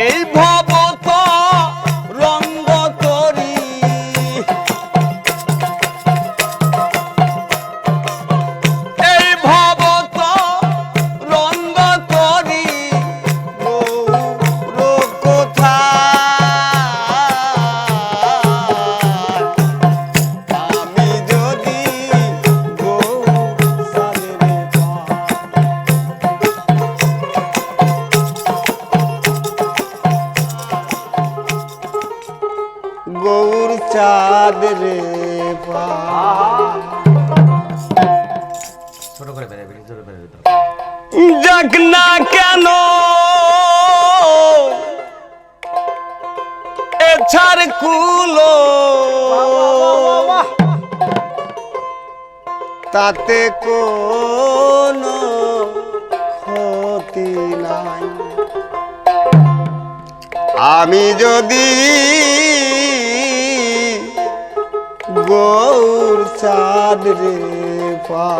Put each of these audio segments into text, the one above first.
এই ভব কুলো। তাতে কোন ক্ষতি নাই। আমি যদি গৌর চাঁদ রে পা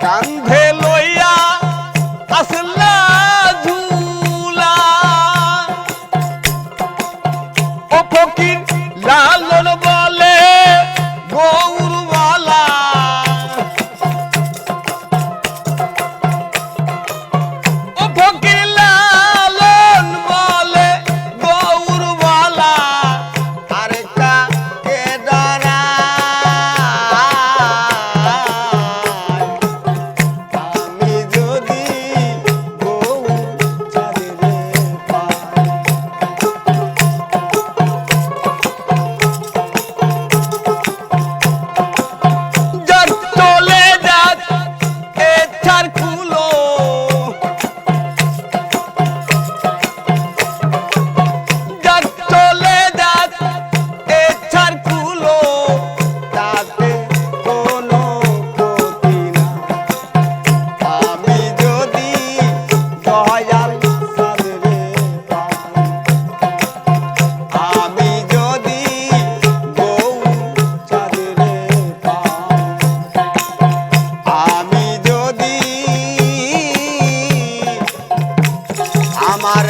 কান্ধে লো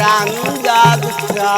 প্রাণ জাগতা